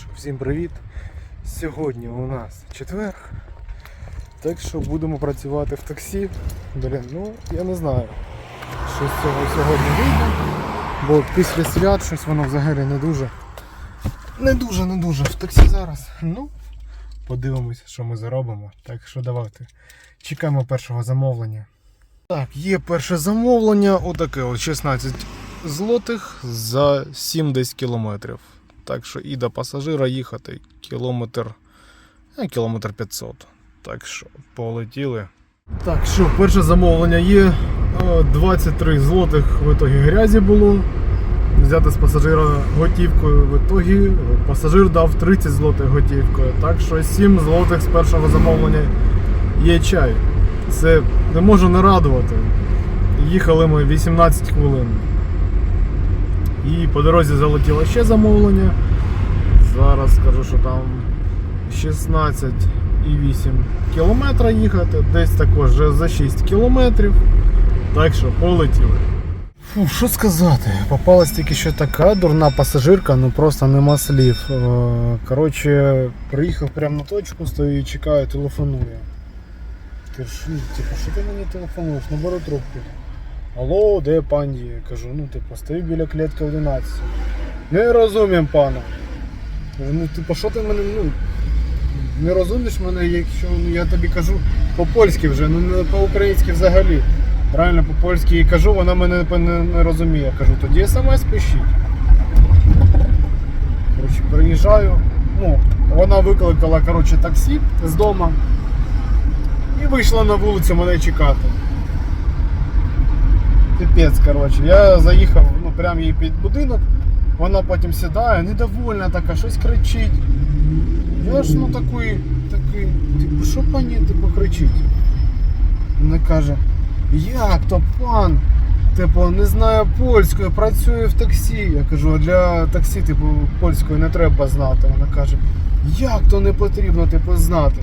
що, всім привіт! Сьогодні у нас четвер. Так що будемо працювати в таксі. Блін, ну я не знаю, що з цього сьогодні вийде. Бо після свят щось воно взагалі не дуже. Не дуже, не дуже в таксі зараз. Ну, подивимося, що ми заробимо. Так що давайте. Чекаємо першого замовлення. Так, є перше замовлення, отаке от 16 злотих за 7 десь кілометрів. Так що і до пасажира їхати кілометр, а, кілометр 500. Так що полетіли. Так, що, перше замовлення є. Е, 23 злотих в ітогі грязі було. Взяти з пасажира готівкою. В ітогі пасажир дав 30 злотих готівкою. Так що 7 злотих з першого замовлення є чай. Це не можу не радувати. Їхали ми 18 хвилин. І по дорозі залетіло ще замовлення. Зараз скажу, що там 16,8 кілометра їхати, десь також за 6 кілометрів. Так що полетіли. Фу, що сказати? Попалась тільки що така дурна пасажирка, ну просто нема слів. Е, Коротше, приїхав прямо на точку, стою і чекаю, телефонує. Кажу, типу, що ти мені телефонуєш? Ну беру трубку. Алло, де пан є? Кажу, ну типу, стою біля клітки 11. Не розумім пана. Ну типу, що ти мене, ну, не розумієш мене, якщо ну, я тобі кажу по-польськи вже, ну не по-українськи взагалі. Правильно по-польськи їй кажу, вона мене не, не, не розуміє. Кажу, тоді смс пишіть. Коротше, приїжджаю. Ну, вона викликала коротше, таксі з дому і вийшла на вулицю мене чекати. Піпець, коротше. Я заїхав ну, прямо їй під будинок, вона потім сідає, недовольна така, щось кричить. Я ж ну такий, такий, типу, що пані типу, кричить? Вона каже, як то пан? Типу, не знаю польської, працює в таксі. Я кажу, а для таксі, типу, польської не треба знати. Вона каже, як то не потрібно типу, знати.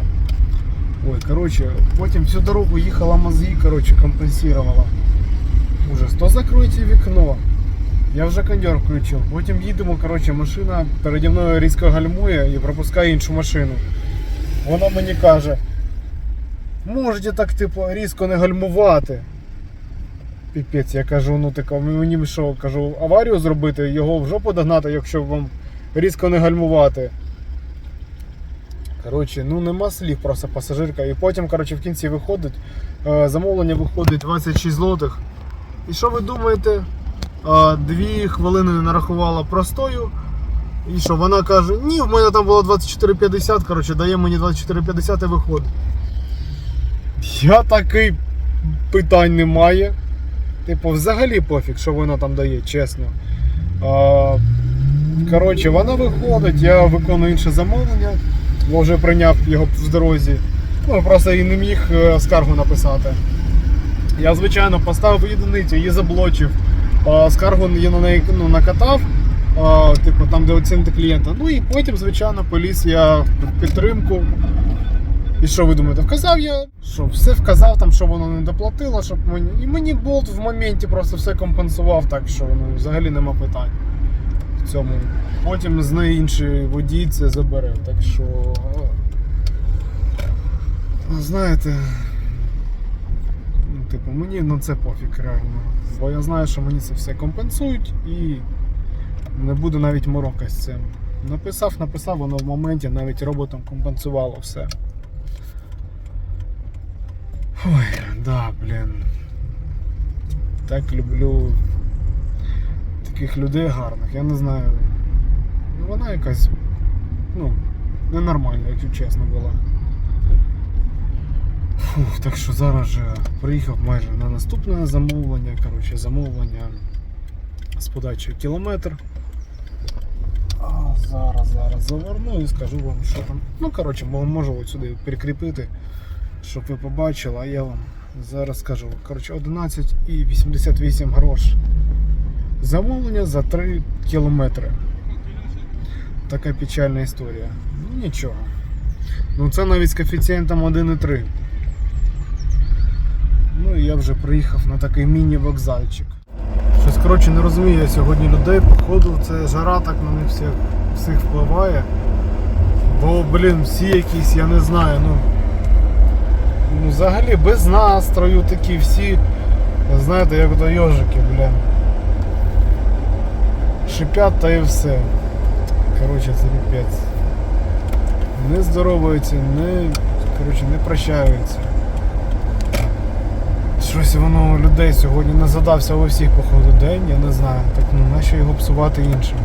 Ой, коротше, потім всю дорогу їхала мозги, коротше, компенсувала. Ужас, то закройте вікно. Я вже кондьор включив. Потім їдемо, коротше, машина переді мною різко гальмує і пропускає іншу машину. Вона мені каже, можете так, типу, різко не гальмувати. Піпець, я кажу, ну тако, мені що, кажу, аварію зробити, його в жопу догнати, якщо вам різко не гальмувати. Коротше, ну нема слів, просто пасажирка. І потім, коротше, в кінці виходить, е, замовлення виходить 26 злотих. І що ви думаєте? Дві хвилини нарахувала простою. І що вона каже, ні, в мене там було 24,50, коротше, дає мені 24,50 і виходить. Я такий питань немає. Типу, взагалі пофіг, що вона там дає, чесно. Коротше, вона виходить, я виконую інше замовлення, бо вже прийняв його в дорозі. Ну, просто і не міг е, скаргу написати. Я, звичайно, поставив єдиницю, її заблочив. Скаргу я на неї ну, накатав, типу там, де оцінити клієнта. Ну і потім, звичайно, поліз я в підтримку. І що ви думаєте, вказав я, що все вказав, там, що воно не доплатило, щоб мені. І мені болт в моменті просто все компенсував, так що ну, взагалі нема питань в цьому. Потім з неї інший водій це забере. Так що. Знаєте. Ну, типу, мені на це пофіг реально. Бо я знаю, що мені це все компенсують і не буду навіть морока з цим. Написав, написав, воно в моменті навіть роботом компенсувало все. Ой, да, блін. Так люблю таких людей гарних, я не знаю. Ну, Вона якась, ну, ненормальна, якщо чесно була. Фух, так що зараз же приїхав майже на наступне замовлення. Коротше, замовлення з подачею кілометр. А зараз, зараз заверну і скажу вам, що там. Ну, коротше, можу от сюди прикріпити, щоб ви побачили, а я вам зараз скажу. Коротше, 11,88 грош. Замовлення за 3 кілометри. Така печальна історія. Ну нічого. Ну це навіть з коефіцієнтом 1,3. Ну і я вже приїхав на такий міні-вокзальчик. Щось коротше не розумію я сьогодні людей, походу це жара так на них всіх, всіх впливає. Бо, блін, всі якісь, я не знаю, ну. Ну, взагалі без настрою такі всі, знаєте, як ото йожики, блін. Шипять та і все. Коротше, це піпець. Не здороваються, не, коротше, не прощаються. Щось воно у людей сьогодні не задався у всіх походу день, я не знаю. Так ну нащо його псувати іншим?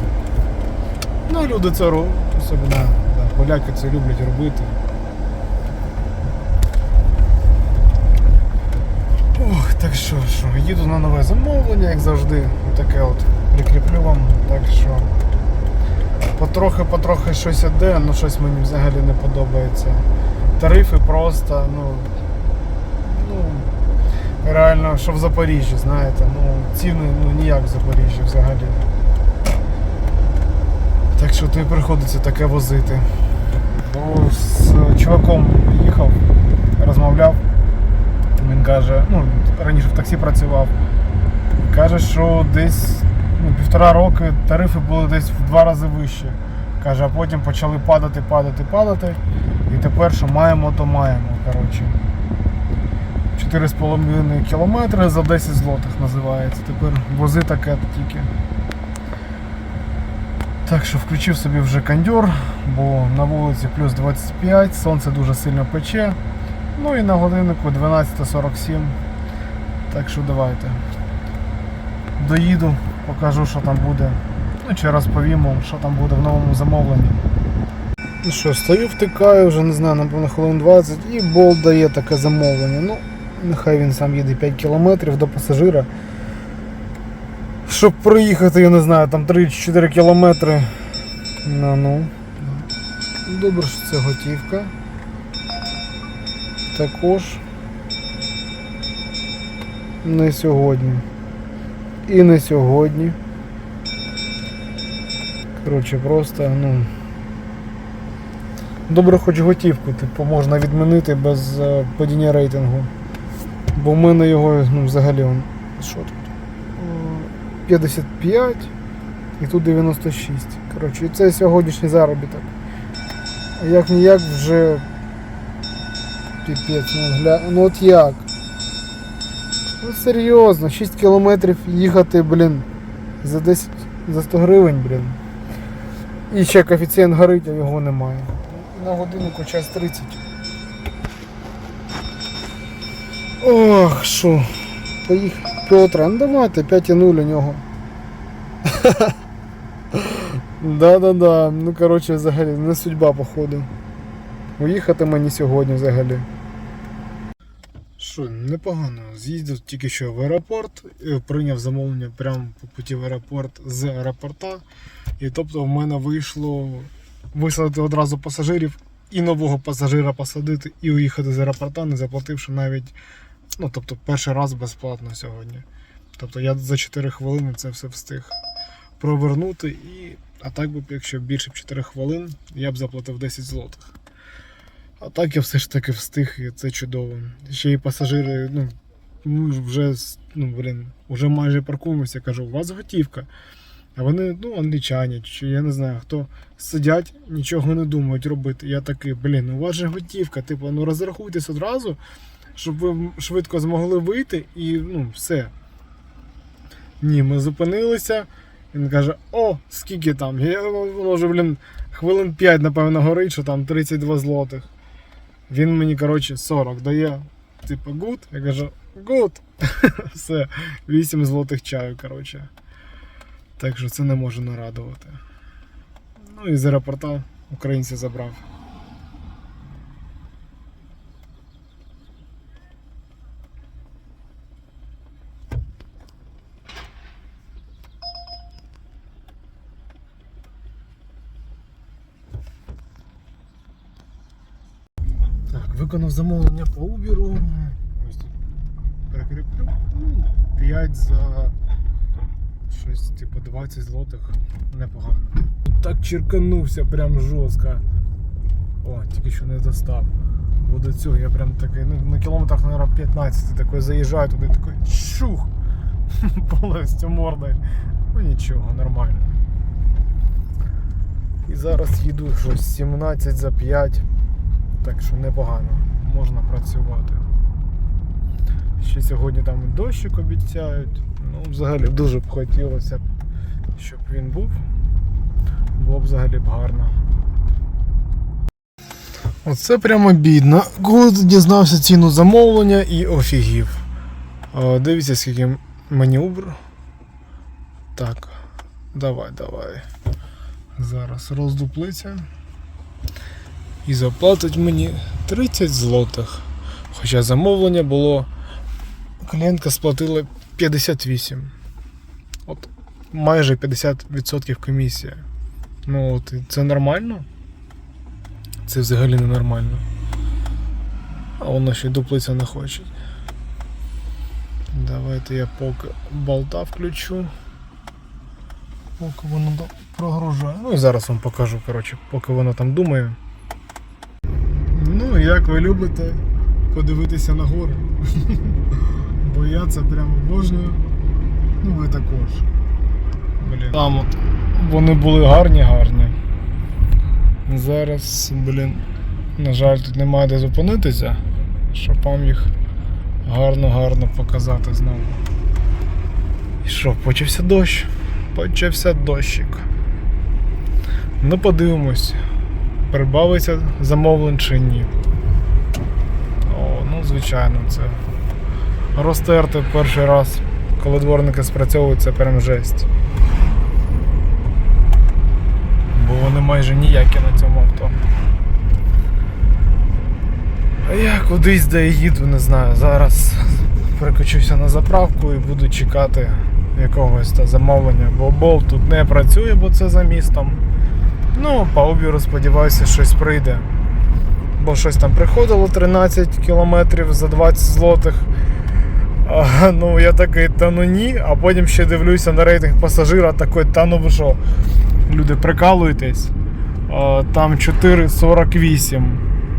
Ну, люди це роблять, особливо, да, поляки це люблять робити. Ох, так що, що, їду на нове замовлення, як завжди. Таке от прикріплю вам. Так що потрохи-потрохи щось іде, ну щось мені взагалі не подобається. Тарифи просто. Ну. Реально, що в Запоріжжі, знаєте, ну ціни ну ніяк в Запоріжжі взагалі. Так що тобі приходиться таке возити. Бо з чуваком їхав, розмовляв. Він каже, ну, раніше в таксі працював. Каже, що десь ну, півтора роки тарифи були десь в два рази вищі. Каже, а потім почали падати, падати, падати. І тепер що маємо, то маємо. Коротше. 4,5 кілометри за 10 злотих називається. Тепер вози таке тільки. Так що включив собі вже кондьор, бо на вулиці плюс 25, сонце дуже сильно пече. Ну і на годиннику 12.47. Так що давайте. Доїду, покажу, що там буде. Ну чи розповім що там буде в новому замовленні. Ну що, стою, втикаю, вже не знаю, напевно, хвилин 20 і болт дає таке замовлення. Ну, нехай він сам їде 5 кілометрів до пасажира. Щоб проїхати, я не знаю, там 3-4 кілометри. Ну, ну. Добре, що це готівка. Також не сьогодні. І не сьогодні. Коротше, просто, ну. Добре, хоч готівку, типу, можна відмінити без е, падіння рейтингу. Бо в мене його, ну, взагалі, он, що тут? Е, 55 і тут 96. Коротше, і це сьогоднішній заробіток. А як ніяк вже піпець, ну, гля... ну от як? Ну серйозно, 6 кілометрів їхати, блін, за 10, за 100 гривень, блін. І ще коефіцієнт горить, а його немає. На годиннику час 30. Ох, що. Поїхав. Петра, ну давайте 5,0 у нього. Да-да-да. Ну коротше, взагалі, не судьба, походу. Уїхати мені сьогодні взагалі. Що, непогано. З'їздив тільки що в аеропорт, е, прийняв замовлення прямо по путі в аеропорт з аеропорта. І тобто в мене вийшло висадити одразу пасажирів і нового пасажира посадити, і уїхати з аеропорта, не заплативши навіть, ну тобто перший раз безплатно сьогодні. Тобто я за 4 хвилини це все встиг провернути. І, а так би, якщо більше б 4 хвилин, я б заплатив 10 злотих. А так я все ж таки встиг, і це чудово. Ще й пасажири, ну, ми вже, ну, блін, вже майже паркуємося, я кажу, у вас готівка. А вони, ну, англічані, чи я не знаю хто, сидять, нічого не думають робити. Я такий, блін, у вас же готівка, типу, ну розрахуйтесь одразу, щоб ви швидко змогли вийти і ну, все. Ні, ми зупинилися. Він каже, о, скільки там? Я, воно вже, блін, хвилин 5, напевно, горить, що там 32 злотих. Він мені, коротше, 40 дає. Типу, гуд. Я кажу, гуд. Все, 8 злотих чаю, коротше. Так що це не може нарадувати. Ну і з аеропорта українця забрав. Так, виконав замовлення. Ось тут перекріплю. Ну, 5 за щось типу 20 злотих. Непогано. Так черканувся прям жорстко. О, тільки що не достав. Бо до цього я прям такий, ну на кілометрах, мабуть, 15 такий заїжджаю туди, такий шух! Повністю мордою. Ну нічого, нормально. І зараз їду щось 17 за 5. Так що непогано, можна працювати. Ще сьогодні там і дощик обіцяють. Ну, взагалі дуже б хотілося, щоб він був. Було б взагалі б гарно. Оце прямо бідно. Коли дізнався ціну замовлення і офігів. О, дивіться, скільки Uber. Так, давай, давай. Зараз роздуплиться. І заплатить мені 30 злотих. Хоча замовлення було. Клієнтка сплатила 58. От майже 50% комісія. Ну от це нормально? Це взагалі не нормально. А воно ще й дуплиця не хоче. Давайте я поки болта включу. Поки воно прогружає. Ну і зараз вам покажу, коротше, поки воно там думає. Ну, як ви любите подивитися на гори. Бо я це прямо обожнюю. Ну ви також. Блін. Там от вони були гарні, гарні. Зараз, блін, на жаль, тут немає де зупинитися, щоб вам їх гарно-гарно показати знову. І що, почався дощ? Почався дощик. Ну, подивимось, прибавиться замовлень чи ні. О, ну, звичайно, це розтерти перший раз, коли дворники спрацьовують, це прям жесть. Бо вони майже ніякі на цьому авто. А я кудись де їду, не знаю. Зараз перекочуся на заправку і буду чекати якогось та замовлення, бо болт тут не працює, бо це за містом. Ну, по обіру сподіваюся, щось прийде. Бо щось там приходило 13 кілометрів за 20 злотих. А, ну я такий, та ну ні, а потім ще дивлюся на рейтинг пасажира, такий, та ну ви що, люди прикалуєтесь. А, там 4,48.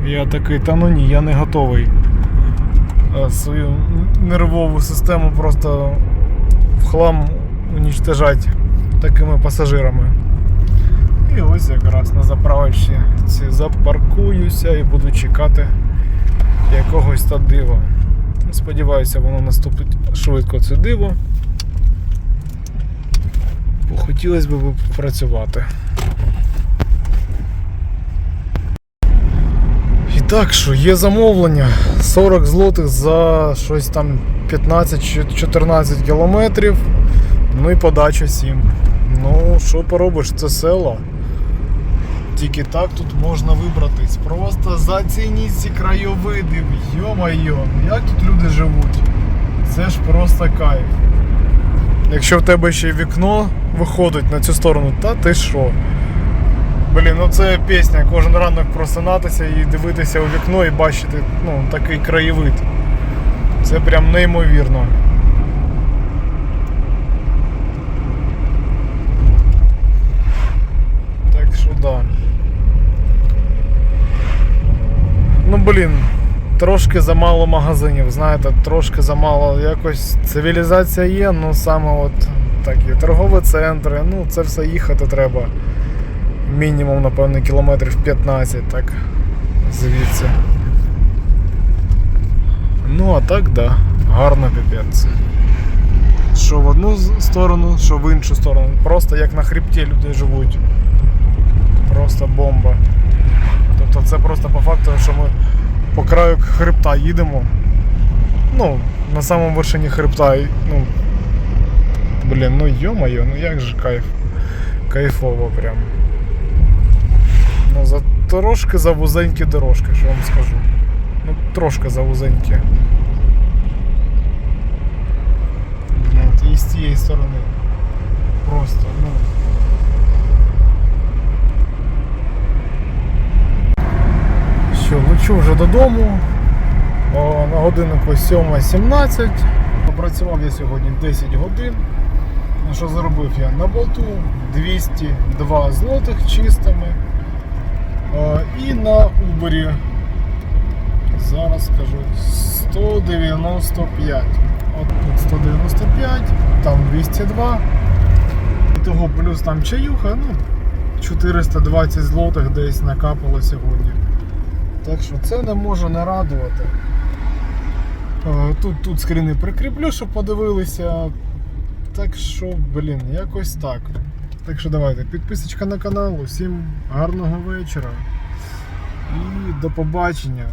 Я такий, та ну ні, я не готовий а, свою нервову систему просто в хлам унічтожати такими пасажирами. І ось якраз на заправочці запаркуюся і буду чекати якогось та дива. Сподіваюся, воно наступить швидко це диво. Бо хотілося б попрацювати. І так що, є замовлення 40 злотих за щось там 15-14 кілометрів. Ну і подача 7. Ну, що поробиш, це село. Тільки так тут можна вибратись. Просто зацініть ці краєвиди. Йо-майо, як тут люди живуть? Це ж просто кайф. Якщо в тебе ще вікно виходить на цю сторону, та ти що? Блін, ну це пісня. Кожен ранок просинатися і дивитися у вікно і бачити ну, такий краєвид. Це прям неймовірно. Так що да. Ну блін, трошки замало магазинів, знаєте, трошки замало. Якось цивілізація є, ну саме от такі торгові центри, ну це все їхати треба. Мінімум, напевно, кілометрів 15, так. Звідси. Ну, а так, да. Гарно піпець. Що в одну сторону, що в іншу сторону. Просто як на хребті люди живуть. Просто бомба. Тобто це просто по факту, що ми по краю хребта їдемо. Ну, на самому вершині хребта. Ну, блін, ну йо-моє, ну як же кайф. Кайфово прям. Ну, за трошки за вузенькі дорожки, що вам скажу. Ну, трошки за вузенькі. І з цієї сторони. Просто, ну. Що, лечу вже додому. О, на годиннику 7.17. Попрацював я сьогодні 10 годин. Що заробив я на болту 202 злотих чистими. Е, І на Uber зараз скажу 195. От тут 195, там 202. І того плюс там чаюха, ну 420 злотих десь накапало сьогодні. Так що це не може не радувати. Е, Тут, тут скріни прикріплю, щоб подивилися. Так що, блін, якось так. Так що давайте, підписочка на канал, усім гарного вечора. І до побачення.